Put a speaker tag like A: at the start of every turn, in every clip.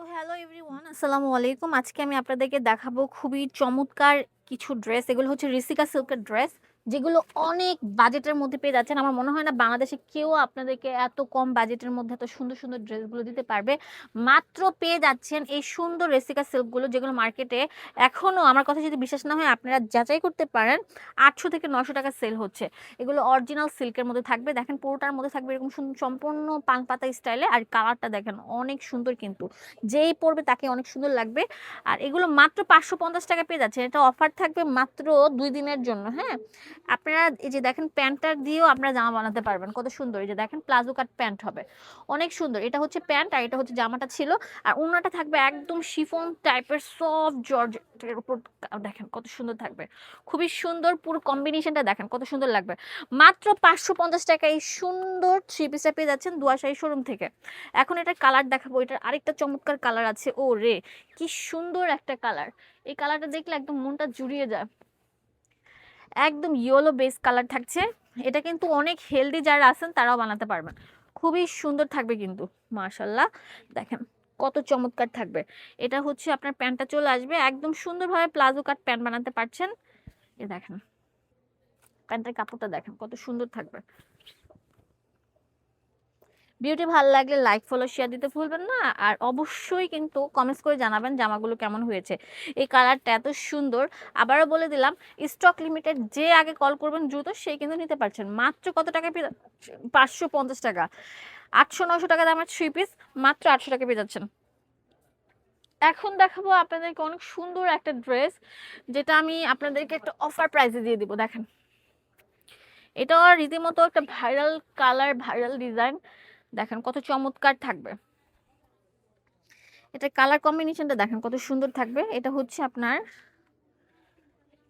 A: তো hello everyone, আসসালামু আলাইকুম। আজকে আমি আপনাদেরকে দেখাবো খুবই চমৎকার কিছু ড্রেস। এগুলো হচ্ছে রিসিকা সিল্কের ড্রেস। যেগুলো অনেক বাজেটের মধ্যে পেয়ে যাচ্ছেন। আমার মনে হয় না বাংলাদেশে কেউ আপনাদেরকে এত কম বাজেটের মধ্যে এত সুন্দর সুন্দর ড্রেসগুলো দিতে পারবে। মাত্র পেয়ে যাচ্ছেন এই সুন্দর রেসিকা সিল্কগুলো যেগুলো মার্কেটে এখনও আমার কথা যদি বিশ্বাস না হয় আপনারা যাচাই করতে পারেন, আটশো থেকে নশো টাকা সেল হচ্ছে। এগুলো অরিজিনাল সিল্কের মধ্যে থাকবে। দেখেন পুরোটার মধ্যে থাকবে এরকম সম্পূর্ণ পান পাতা স্টাইলে আর কালারটা দেখেন অনেক সুন্দর কিন্তু। যেই পরবে তাকে অনেক সুন্দর লাগবে। আর এগুলো মাত্র পাঁচশো পঞ্চাশ টাকা পেয়ে যাচ্ছেন। এটা অফার থাকবে মাত্র দুই দিনের জন্য হ্যাঁ? আপনারা এই যে দেখেন প্যান্টটা দিয়েও আপনারা জামা বানাতে পারবেন। কত সুন্দর। এই যে দেখেন প্লাজো কাট প্যান্ট হবে। অনেক সুন্দর। এটা হচ্ছে প্যান্ট আর এটা হচ্ছে জামাটা ছিল। আর অন্যটা থাকবে একদম শিফন টাইপের সফট জর্জেটের উপর। দেখেন কত সুন্দর থাকবে। খুবই সুন্দর পুরো কম্বিনেশনটা দেখেন কত সুন্দর লাগবে। মাত্র পাঁচশো পঞ্চাশ টাকা এই সুন্দর থ্রি পিসটা পেয়ে যাচ্ছেন দুয়াশাই শোরুম থেকে। এখন এটার কালার দেখাবো। এটার আরেকটা চমৎকার কালার আছে। ও রে কি সুন্দর একটা কালার। এই কালারটা দেখলে একদম মনটা জুড়িয়ে যায়। একদম ইয়েলো বেস কালার থাকছে। এটা কিন্তু অনেক হেলদি যারা আছেন, তারাও বানাতে পারবেন। খুবই সুন্দর থাকবে কিন্তু মাশাল্লাহ দেখেন, কত চমৎকার থাকবে। এটা হচ্ছে আপনার প্যান্টটা চলে আসবে। একদম সুন্দরভাবে প্লাজো কাট প্যান্ট বানাতে পারছেন। এ দেখেন, প্যান্টের কাপড়টা দেখেন, কত সুন্দর থাকবে। ভিডিওটি ভালো লাগলে লাইক ফলো শেয়ার দিতে ভুলবেন না। আর অবশ্যই কিন্তু কমেন্টস করে জানাবেন জামাগুলো কেমন হয়েছে। এই কালারটা এত সুন্দর। আবারও বলে দিলাম স্টক লিমিটেড যে আগে কল করবেন দ্রুত সেই কিন্তু নিতে পারছেন। মাত্র কত টাকা পাঁচশো পঞ্চাশ টাকা। আটশো নশো টাকা দামের থ্রি পিস মাত্র আটশো টাকা পেয়ে যাচ্ছেন। এখন দেখাবো আপনাদেরকে অনেক সুন্দর একটা ড্রেস যেটা আমি আপনাদেরকে একটা অফার প্রাইসে দিয়ে দিব, দেখেন। এটা রীতিমতো একটা ভাইরাল কালার ভাইরাল ডিজাইন দেখেন কত চমৎকার থাকবে। এটা কালার কম্বিনেশনটা দেখেন কত সুন্দর থাকবে। এটা হচ্ছে আপনার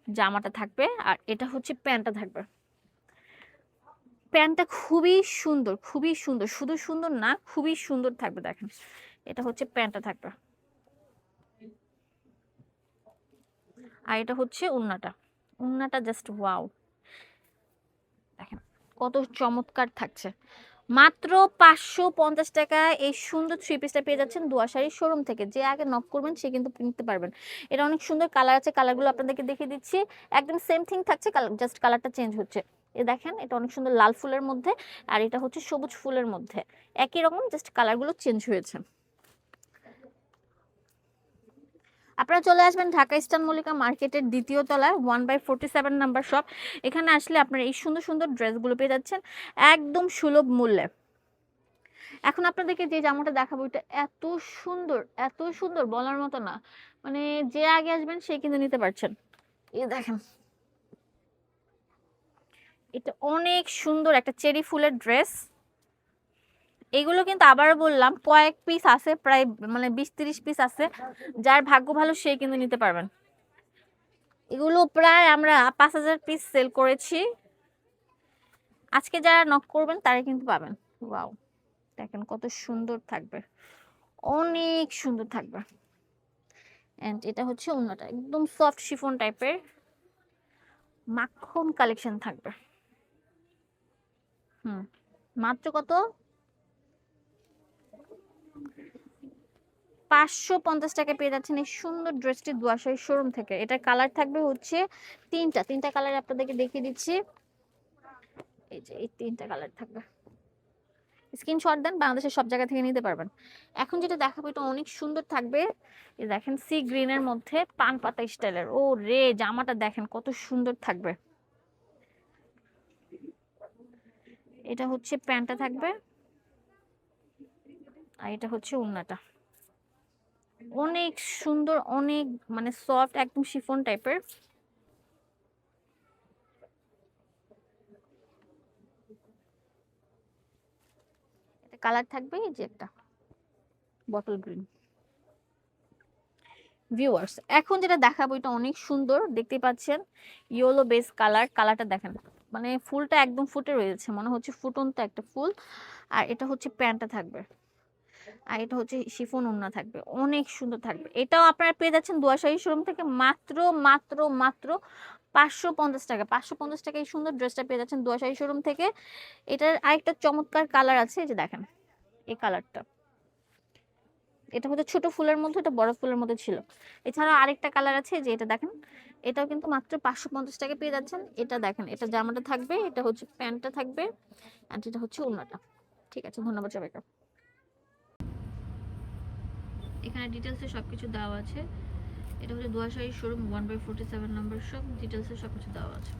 A: জামাটা থাকবে আর এটা হচ্ছে প্যান্টটা থাকবে। প্যান্টটা খুবই সুন্দর খুবই সুন্দর, শুধু সুন্দর না, খুবই সুন্দর থাকবে দেখেন। এটা হচ্ছে প্যান্টটা থাকবে। আর এটা হচ্ছে উন্নাটা। উন্নাটা জাস্ট ওয়াও দেখেন কত চমৎকার থাকছে। মাত্র পাঁচশো পঞ্চাশ টাকা এই সুন্দর থ্রি পিসটা পেয়ে যাচ্ছেন দুয়াশাড়ির শোরুম থেকে। যে আগে নক করবেন, সে কিন্তু নিতে পারবেন। এটা অনেক সুন্দর কালার আছে কালারগুলো আপনাদেরকে দেখিয়ে দিচ্ছি। একদম সেম থিং থাকছে জাস্ট কালারটা চেঞ্জ হচ্ছে। এ দেখেন, এটা অনেক সুন্দর লাল ফুলের মধ্যে, আর এটা হচ্ছে সবুজ ফুলের মধ্যে। একই রকম জাস্ট কালারগুলো চেঞ্জ হয়েছে। আপনারা চলে আসবেন ঢাকা ইস্টার্ন মল্লিকা মার্কেটের দ্বিতীয় তলায় one by forty seven number shop এখানে আসলে আপনারা এই সুন্দর সুন্দর ড্রেসগুলো পেয়ে যাচ্ছেন একদম সুলভ মূল্যে। এখন আপনাদেরকে যে জামাটা দেখাবো, এটা এত সুন্দর এত সুন্দর বলার মতো না। মানে যে আগে আসবেন, সে কিন্তু নিতে পারছেন। এই দেখেন। এটা অনেক সুন্দর একটা চেরি ফুলের ড্রেস। এগুলো কিন্তু আবারও বললাম, কয়েক পিস আছে, প্রায় মানে বিশ তিরিশ পিস আছে। যার ভাগ্য ভালো সে কিন্তু নিতে পারবেন। এগুলো প্রায় আমরা পাঁচ হাজার পিস সেল করেছি। আজকে যারা নক করবেন তারা কিন্তু পাবেন। ওয়াও দেখেন কত সুন্দর থাকবে। অনেক সুন্দর থাকবে। অ্যান্ড এটা হচ্ছে অন্যটা একদম সফট শিফন টাইপের মাখন কালেকশন থাকবে। হুম, মাত্র কত? পাঁচশো পঞ্চাশ টাকা পেয়ে যাচ্ছেন এই সুন্দর ড্রেসটি দুয়াশাই শোরুম থেকে। এটার কালার থাকবে হচ্ছে তিনটা। তিনটা কালার আপনাদেরকে দেখিয়ে দিচ্ছি। এই যে, এই তিনটা কালার থাকবে। স্ক্রিনশট দেন, বাংলাদেশের সব জায়গা থেকে নিতে পারবেন। এখন যেটা দেখাবো, এটা অনেক সুন্দর থাকবে। এই দেখেন, সি গ্রিনের মধ্যে পান পাতা স্টাইলের। ও রে, জামাটা দেখেন, কত সুন্দর থাকবে। এটা হচ্ছে প্যান্টটা থাকবে। আর এটা হচ্ছে উন্নাটা অনেক সুন্দর, অনেক মানে সফট একদম শিফন টাইপের কালার থাকবে এই যে একটা বটল গ্রিন ভিউয়ার্স এখন যেটা দেখাবো এটা অনেক সুন্দর, দেখতে পাচ্ছেন? ইয়েলো বেস কালার কালারটা দেখেন। মানে ফুলটা একদম ফুটে রয়েছে, মনে হচ্ছে ফুটন্ত একটা ফুল। আর এটা হচ্ছে প্যান্টটা থাকবে। আর এটা হচ্ছে শিফন ওড়না থাকবে, অনেক সুন্দর থাকবে। এটাও আপনারা পেয়ে যাচ্ছেন দুয়াশাহী শোরুম থেকে মাত্র মাত্র মাত্র পাঁচশো পঞ্চাশ টাকা। পাঁচশো পঞ্চাশ টাকা এই সুন্দর ড্রেসটা পেয়ে যাচ্ছেন দুয়াশাহী শোরুম থেকে। এটার আরেকটা চমৎকার কালার আছে যে দেখেন, এই কালারটা। এটা হচ্ছে ছোট ফুলের মধ্যে, এটা বড় ফুলের মধ্যে ছিল। এছাড়াও আরেকটা কালার আছে যে এটা দেখেন, এটাও কিন্তু মাত্র পাঁচশো পঞ্চাশ টাকা পেয়ে যাচ্ছেন। এটা দেখেন, এটা জামাটা থাকবে, এটা হচ্ছে প্যান্টটা থাকবে আর এটা হচ্ছে ওড়নাটা। ঠিক আছে, ধন্যবাদ সবাইকে। এখানে ডিটেলসে সব কিছু দেওয়া আছে। এটা হচ্ছে Duashahi showroom one by forty seven number সব ডিটেলসে সব কিছু দেওয়া আছে।